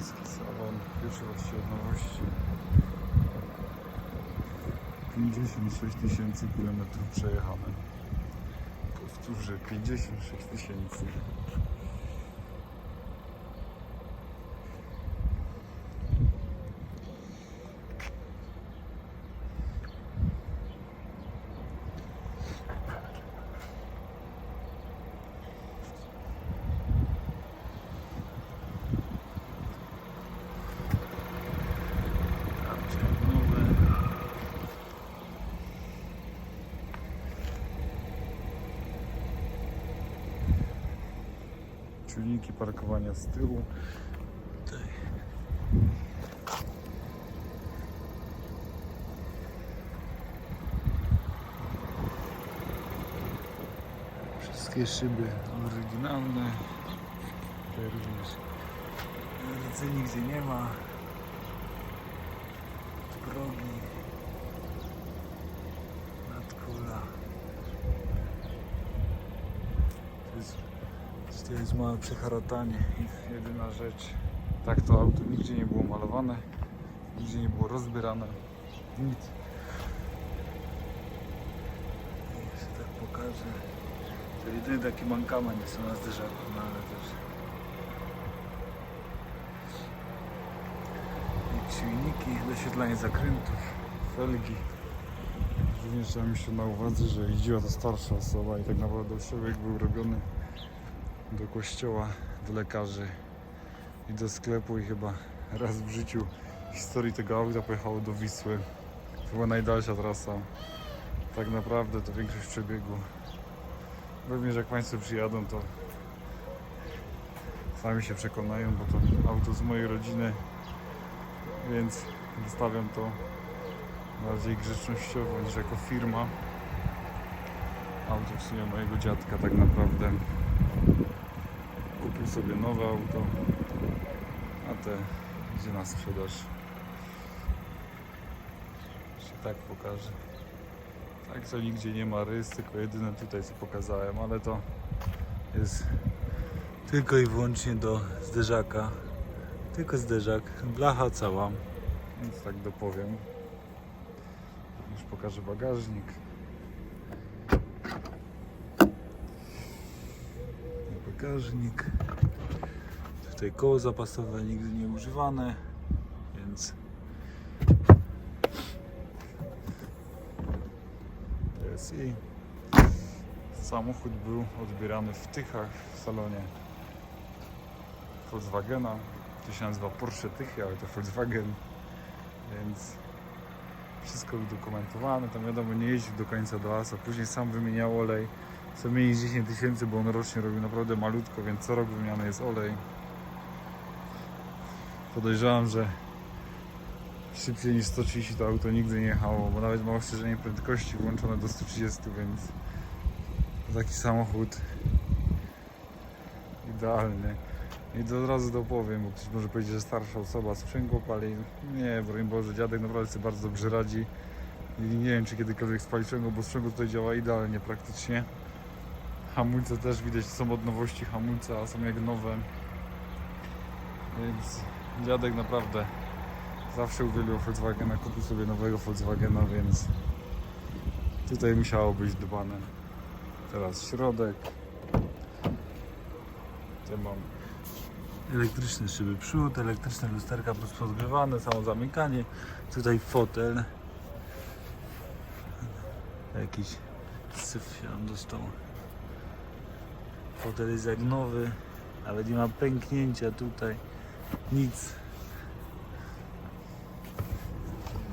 Polski salon, pierwszy właściwie od nowości. 56 tysięcy kilometrów przejechane. Powtórzę, 56 tysięcy. Tam nowe. Czujniki parkowania z tyłu. Wszystkie szyby oryginalne. Tutaj również rdzy nigdzie nie ma. Progi. Nadkula. To jest to jest małe przeharatanie jedyna rzecz. Tak to auto nigdzie nie było malowane, nigdzie nie było rozbierane, nic. Jeszcze tak pokażę. To jedyny taki mankament jest na zderzaku, no ale też. I silniki, doświetlanie zakrętów, felgi. Również trzeba mieć to na uwadze, że jeździła to starsza osoba i tak naprawdę osiłek był robiony do kościoła, do lekarzy i do sklepu i chyba raz w życiu w historii tego auta pojechało do Wisły. To była najdalsza trasa. Tak naprawdę to większość przebiegu. Pewnie, że jak Państwo przyjadą, to sami się przekonają, bo to auto z mojej rodziny, więc wystawiam to bardziej grzecznościowo niż jako firma. Auto w sumie mojego dziadka tak naprawdę kupił sobie nowe auto, a te idzie na sprzedaż. Jeszcze tak pokażę. Tak to nigdzie nie ma rys, tylko jedyne tutaj co pokazałem, ale to jest tylko i wyłącznie do zderzaka. Tylko zderzak, blacha cała, więc tak dopowiem. Już pokażę bagażnik. Bagażnik. Tutaj koło zapasowe nigdy nie używane, więc TSI. Samochód był odbierany w Tychach w salonie Volkswagena. To się nazywa Porsche Tychy, ale to Volkswagen, więc wszystko udokumentowane. Tam wiadomo, nie jeździł do końca do ASA. Później sam wymieniał olej co mniej niż 10 tysięcy, bo on rocznie robił naprawdę malutko, więc co rok wymiany jest olej. Podejrzewam, że szybciej niż 130 to auto nigdy nie jechało, bo nawet ma ostrzeżenie prędkości włączone do 130, więc taki samochód idealny. I to od razu dopowiem, bo ktoś może powiedzieć, że starsza osoba sprzęgło pali. Nie, broń Boże, dziadek naprawdę sobie bardzo dobrze radzi. I nie wiem, czy kiedykolwiek spali sprzęgło, bo sprzęgło tutaj działa idealnie praktycznie. Hamulce też widać są od nowości hamulce, a są jak nowe. Więc dziadek naprawdę zawsze uwielbiał Volkswagena, kupił sobie nowego Volkswagena, więc tutaj musiało być dbane. Teraz środek. Tutaj mam elektryczne szyby przód, elektryczne lusterka plus podgrzewane, samo zamykanie. Tutaj fotel. Jakiś syf się nam dostał. Fotel jest jak nowy, nawet nie ma pęknięcia tutaj. Nic.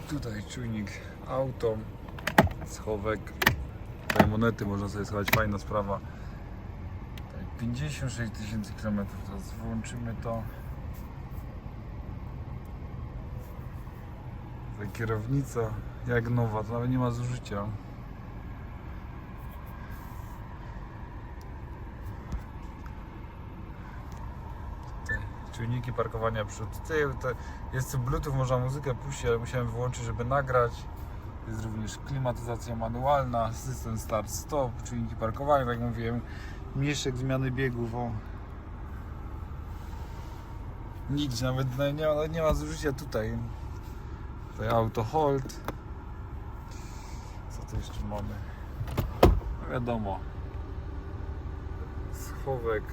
Tutaj czujnik auto, schowek. Tutaj monety można sobie schować, fajna sprawa. Tutaj 56 tysięcy kilometrów, teraz włączymy to. Tutaj kierownica jak nowa, to nawet nie ma zużycia. Tutaj Czujniki parkowania przód tył. To jest Bluetooth, można muzykę puścić, ale musiałem wyłączyć, żeby nagrać. Jest również klimatyzacja manualna, system start stop, czujniki parkowania, tak jak mówiłem, mieszek zmiany biegów. O. Nic, nawet nie ma, nie ma zużycia tutaj. Tutaj auto hold. Co tu jeszcze mamy? No wiadomo. Schowek.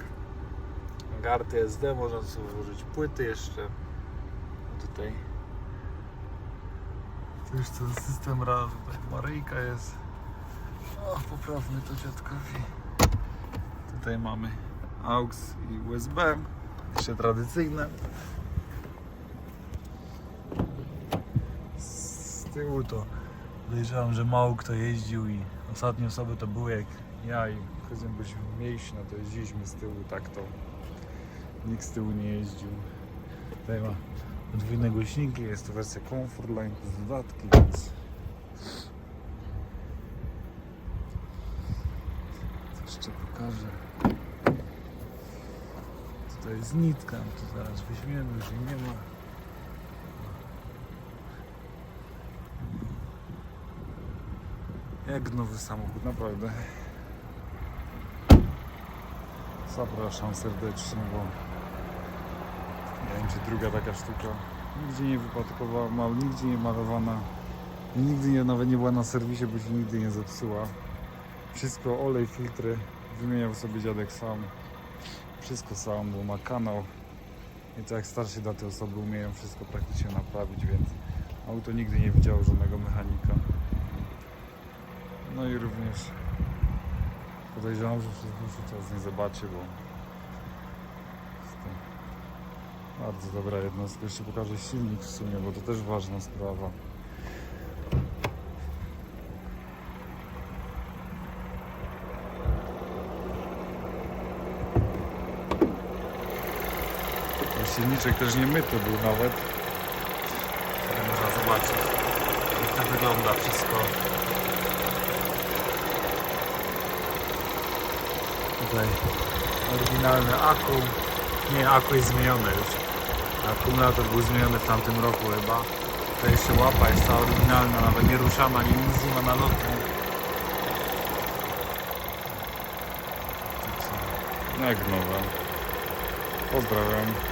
Karty SD, można sobie włożyć płyty jeszcze. Tutaj. Tu już ten system raz, tutaj Maryjka jest. O, poprawmy to dziadkowi. Tutaj mamy AUX i USB. Jeszcze tradycyjne. Z tyłu to podejrzewam, że mało kto jeździł i ostatnie osoby to były jak ja i chodzimy byliśmy mniejsi, no to jeździliśmy z tyłu, tak to nikt z tyłu nie jeździł. Tutaj ma podwójne głośniki, jest to wersja Comfort Line plus dodatki, więc jeszcze pokażę. Tutaj jest nitka, to zaraz weźmiemy, jej nie ma. Jak nowy samochód, naprawdę. Zapraszam serdecznie, bo będzie druga taka sztuka. Nigdzie nie wypadkowała, nigdzie nie malowana. Nigdy nie, nawet nie była na serwisie, bo się nigdy nie zepsuła. Wszystko, olej, filtry wymieniał sobie dziadek sam. Wszystko sam, bo ma kanał. I to jak starsze daty osoby umieją wszystko praktycznie naprawić, więc auto nigdy nie widziało żadnego mechanika. No i również podejrzewam, że przez dłuższy czas nie zobaczy, bo jest to bardzo dobra jednostka. Jeszcze pokażę silnik w sumie, bo to też ważna sprawa. Silniczek też nie myty był nawet. Można zobaczyć, jak to wygląda wszystko. Tutaj oryginalny akum. Nie, aku jest już. Akumulator był zmieniony w tamtym roku chyba. To jeszcze łapa jest ta oryginalna, nawet nie ruszana, nie nic nie ma na lotku. Jak nowe. Pozdrawiam.